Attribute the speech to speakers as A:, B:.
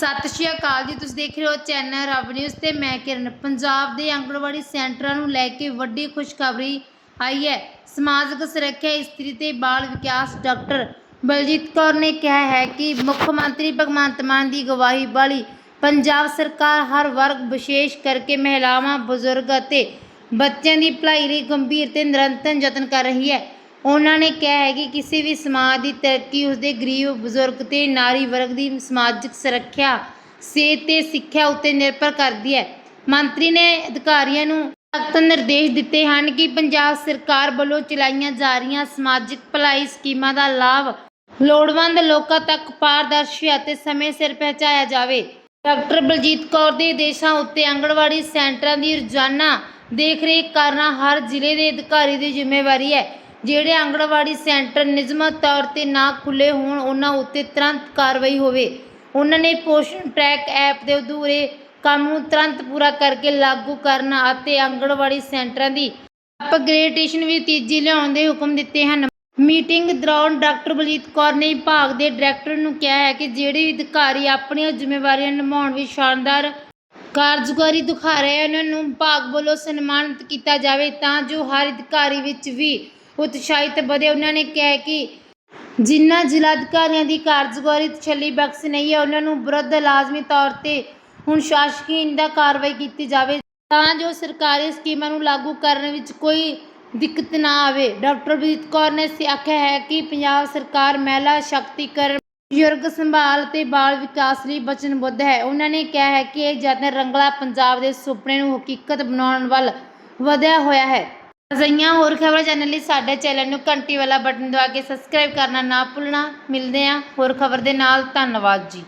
A: ਸਤਿ ਸ਼੍ਰੀ ਅਕਾਲ ਜੀ, ਤੁਸੀਂ ਦੇਖ ਰਹੇ ਹੋ ਚੈਨਲ ਰਵ ਨਿਊਜ਼ ਤੇ ਮੈਂ ਕਿਰਨ। ਪੰਜਾਬ ਦੇ ਆਂਗਣਵਾੜੀ ਸੈਂਟਰਾਂ ਨੂੰ ਲੈ ਕੇ ਵੱਡੀ ਖੁਸ਼ਖਬਰੀ ਆਈ ਹੈ। ਸਮਾਜਿਕ ਸੁਰੱਖਿਆ ਇਸਤਰੀ ਤੇ ਬਾਲ ਵਿਕਾਸ ਡਾਕਟਰ ਬਲਜੀਤ ਕੌਰ ਨੇ ਕਿਹਾ ਹੈ ਕਿ ਮੁੱਖ ਮੰਤਰੀ ਭਗਵੰਤ ਮਾਨ ਦੀ ਗਵਾਹੀ ਵਾਲੀ ਪੰਜਾਬ ਸਰਕਾਰ ਹਰ ਵਰਗ, ਵਿਸ਼ੇਸ਼ ਕਰਕੇ ਮਹਿਲਾਵਾਂ, ਬਜ਼ੁਰਗ ਅਤੇ ਬੱਚਿਆਂ ਦੀ ਭਲਾਈ ਲਈ ਗੰਭੀਰ ਤੇ ਨਿਰੰਤਰ ਯਤਨ ਕਰ ਰਹੀ ਹੈ। ਉਹਨਾਂ ਨੇ ਕਿਹਾ ਹੈ ਕਿ ਕਿਸੇ ਵੀ ਸਮਾਜ ਦੀ ਤਰੱਕੀ ਉਸਦੇ ਗਰੀਬ, ਬਜ਼ੁਰਗ ਤੇ ਨਾਰੀ ਵਰਗ ਦੀ ਸਮਾਜਿਕ ਸੁਰੱਖਿਆ, ਸਿਹਤ ਤੇ ਸਿੱਖਿਆ ਉੱਤੇ ਨਿਰਭਰ ਕਰਦੀ ਹੈ। ਮੰਤਰੀ ਨੇ ਅਧਿਕਾਰੀਆਂ ਨੂੰ ਸਖਤ ਨਿਰਦੇਸ਼ ਦਿੱਤੇ ਹਨ ਕਿ ਪੰਜਾਬ ਸਰਕਾਰ ਵੱਲੋਂ ਚਲਾਈਆਂ ਜਾ ਰਹੀਆਂ ਸਮਾਜਿਕ ਭਲਾਈ ਸਕੀਮਾਂ ਦਾ ਲਾਭ ਲੋੜਵੰਦ ਲੋਕਾਂ ਤੱਕ ਪਾਰਦਰਸ਼ੀ ਅਤੇ ਸਮੇਂ ਸਿਰ ਪਹੁੰਚਾਇਆ ਜਾਵੇ। ਡਾਕਟਰ ਬਲਜੀਤ ਕੌਰ ਦੇ ਦੇਸ਼ਾਂ ਉੱਤੇ ਆਂਗਣਵਾੜੀ ਸੈਂਟਰਾਂ ਦੀ ਰੋਜ਼ਾਨਾ ਦੇਖਰੇਖ ਕਰਨਾ ਹਰ ਜ਼ਿਲ੍ਹੇ ਦੇ ਅਧਿਕਾਰੀ ਦੀ ਜ਼ਿੰਮੇਵਾਰੀ ਹੈ। ਜਿਹੜੇ ਆਂਗਣਵਾੜੀ ਸੈਂਟਰ ਨਿਯਮਤ ਤੌਰ ਤੇ ਨਾ ਖੁੱਲੇ ਹੋਣ, ਉਹਨਾਂ ਉੱਤੇ ਤੁਰੰਤ ਕਾਰਵਾਈ ਹੋਵੇ। ਉਹਨਾਂ ਨੇ ਪੋਸ਼ਣ ਟਰੈਕ ਐਪ ਦੇ ਅਧੂਰੇ ਕੰਮ ਨੂੰ ਤੁਰੰਤ ਪੂਰਾ ਕਰਕੇ ਲਾਗੂ ਕਰਨਾ ਅਤੇ ਆਂਗਣਵਾੜੀ ਸੈਂਟਰਾਂ ਦੀ ਅਪਗ੍ਰੇਡੇਸ਼ਨ ਵੀ ਤੇਜ਼ੀ ਲਿਆਉਣ ਦੇ ਹੁਕਮ ਦਿੱਤੇ ਹਨ। ਮੀਟਿੰਗ ਦੌਰਾਨ ਡਾਕਟਰ ਬਲਜੀਤ ਕੌਰ ਨੇ ਵਿਭਾਗ ਦੇ ਡਾਇਰੈਕਟਰ ਨੂੰ ਕਿਹਾ ਹੈ ਕਿ ਜਿਹੜੇ ਵੀ ਅਧਿਕਾਰੀ ਆਪਣੀਆਂ ਜ਼ਿੰਮੇਵਾਰੀਆਂ ਨਿਭਾਉਣ ਵਿੱਚ ਸ਼ਾਨਦਾਰ ਕਾਰਜਕਾਰੀ ਦਿਖਾ ਰਹੇ ਹਨ, ਉਹਨਾਂ ਨੂੰ ਵਿਭਾਗ ਵੱਲੋਂ ਸਨਮਾਨਿਤ ਕੀਤਾ ਜਾਵੇ ਤਾਂ ਜੋ ਹਰ ਅਧਿਕਾਰੀ ਵਿੱਚ ਵੀ ਉਤਸ਼ਾਹਿਤ ਵਧੇ, ਉਹਨਾਂ ਨੇ ਕਿਹਾ ਕਿ ਜਿਨ੍ਹਾਂ ਜ਼ਿਲ੍ਹਾ ਅਧਿਕਾਰੀਆਂ ਦੀ ਕਾਰਜਕਾਰੀ ਤਸੱਲੀ ਬਖਸ਼ ਨਹੀਂ ਹੈ, ਉਹਨਾਂ ਨੂੰ ਵਿਰੁੱਧ ਲਾਜ਼ਮੀ ਤੌਰ ਤੇ ਹੁਣ ਸ਼ਾਸਕੀ ਦਾ ਕਾਰਵਾਈ ਕੀਤੀ ਜਾਵੇ, ਤਾਂ ਜੋ ਸਰਕਾਰੀ ਸਕੀਮਾਂ ਨੂੰ ਲਾਗੂ ਕਰਨ ਵਿੱਚ ਕੋਈ ਦਿੱਕਤ ਨਾ ਆਵੇ। ਡਾਕਟਰ ਬਲਜੀਤ ਕੌਰ ਨੇ ਆਖਿਆ ਹੈ ਕਿ ਪੰਜਾਬ ਸਰਕਾਰ ਮਹਿਲਾ ਸ਼ਕਤੀਕਰਨ ਬਜ਼ੁਰਗ ਸੰਭਾਲ ਤੇ ਬਾਲ ਵਿਕਾਸ ਲਈ ਵਚਨਬੱਧ ਹੈ। ਉਹਨਾਂ ਨੇ ਕਿਹਾ ਹੈ ਕਿ ਇਹ ਯਤਨ ਰੰਗਲਾ ਪੰਜਾਬ ਦੇ ਸੁਪਨੇ ਨੂੰ ਹਕੀਕਤ ਬਣਾਉਣ ਵੱਲ ਵਧਿਆ ਹੋਇਆ ਹੈ। ਅਜਿਹੀਆਂ ਹੋਰ ਖਬਰਾਂ ਜਾਣਨ ਲਈ ਸਾਡੇ ਚੈਨਲ ਨੂੰ ਘੰਟੀ ਵਾਲਾ ਬਟਨ ਦਬਾ ਕੇ ਸਬਸਕ੍ਰਾਈਬ ਕਰਨਾ ਨਾ ਭੁੱਲਣਾ। ਮਿਲਦੇ ਹਾਂ ਹੋਰ ਖਬਰ ਦੇ ਨਾਲ। ਧੰਨਵਾਦ ਜੀ।